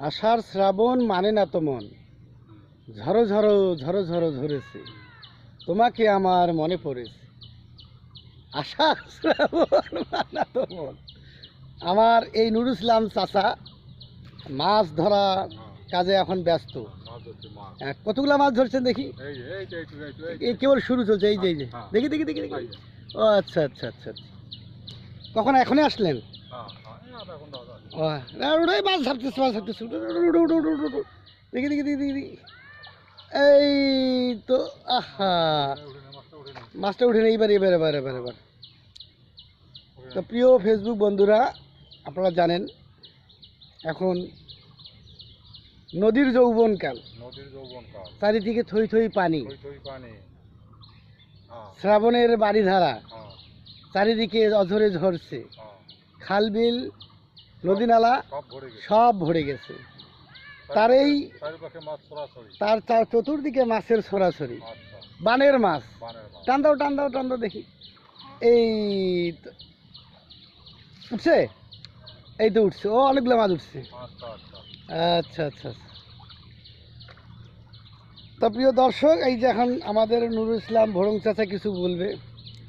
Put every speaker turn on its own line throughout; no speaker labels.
আষাঢ় শ্রাবণ মানে না তো মন ঝরো ঝরো ঝরো ঝড়ো ঝরেছে। তোমাকে আমার মনে পড়েছে। আষাঢ় শ্রাবণ মানে মন আমার এই নুরুল ইসলাম চাচা মাছ ধরা কাজে এখন ব্যস্ত।
মাছ
কতগুলা মাছ ধরছেন দেখি? কেবল শুরু চলছে, এই যে এই যে।
হ্যাঁ।
দেখি দেখি দেখি দেখি। ও আচ্ছা আচ্ছা আচ্ছা আচ্ছা। কখন, এখনই আসলেন? ওটাই মাছ ধরতেছে মাছ ধরতেছে। দেখি দেখি দেখি দেখি। এই তো আহা
মাছটা উঠে নে।
নেই এবার এবার এবার এবার তো প্রিয় ফেসবুক বন্ধুরা আপনারা জানেন এখন নদীর যৌবনকাল
যৌবন কাল
চারিদিকে থই থই পানি
হ্যাঁ,
শ্রাবণের বাড়িধারা
হ্যাঁ,
চারিদিকে অঝরে ঝরছে
হ্যাঁ।
নদী নালা
সব ভরে গেছে।
তার এই তার চার চতুর্দিকে মাছের ছড়াছড়ি বানের মাছ।
বানের মাছ।
টান দাও টান দাও টান দাও দেখি। এই উঠছে? এই তো উঠছে। ও অনেকগুলো মাছ উঠছে।
আচ্ছা আচ্ছা
আচ্ছা। তো প্রিয় দর্শক এই যে এখন আমাদের নুরুল ইসলাম ভরং চাচা কিছু বলবে।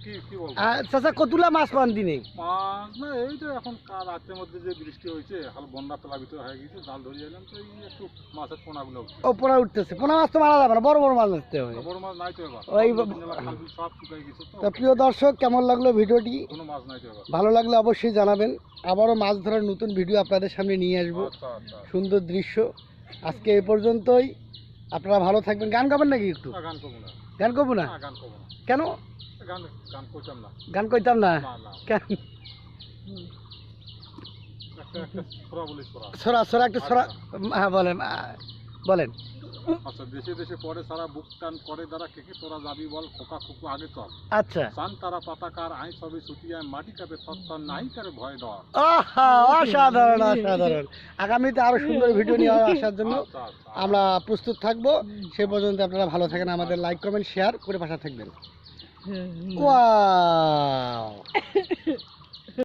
কি কি বলব?
চাচা কতুলা মাছ পান দিনে?
মাছ না এই তো এখন কাল রাতের মধ্যে যে বৃষ্টি হয়েছে হাল বন্যা প্লাবিত হয়ে গেছে জাল ধরে এলাম তো এই একটু মাছের পোনাগুলো
ও পোনা উঠতেছে। পোনা মাছ তো মারা যাবে না বড় বড় মাছ মারতে হবে।
বড় মাছ নাই তো এবার।
ওই
সব শুকিয়ে গেছে তো।
তো প্রিয় দর্শক কেমন লাগল ভিডিওটি?
কোনো মাছ নাই তো এবার।
ভালো লাগলে অবশ্যই জানাবেন। আবারও মাছ ধরার নতুন ভিডিও আপনাদের সামনে নিয়ে আসব।
আচ্ছা আচ্ছা।
সুন্দর দৃশ্য। আজকে এ পর্যন্তই। আপনারা ভালো থাকবেন। গান গাবেন নাকি একটু?
গান করব না।
গান করব না?
না গান করব না।
কেন?
গান গান করতাম না।
গান করতাম না?
না না।
কেন?
ছড়া ছড়া
একটু সরা হ্যাঁ বলেন। বলেন।
আচ্ছা দেশে দেশে পরে সারা বুক টান করে দ্বারা কে কে তোরা যাবি বল খোকা খুকু আগে চল।
আচ্ছা।
সান তারা পাতাকার আই সবে ছুটিয়ায় মাটি কাপে নাই করে ভয় ডর।
আহা অসাধারণ অসাধারণ। আগামীতে আরও সুন্দর ভিডিও নিয়ে আসার জন্য
আচ্ছা আচ্ছা
আমরা প্রস্তুত থাকব। সে পর্যন্ত আপনারা ভালো থাকেন আমাদের লাইক কমেন্ট শেয়ার করে পাশে থাকবেন। ওয়াও।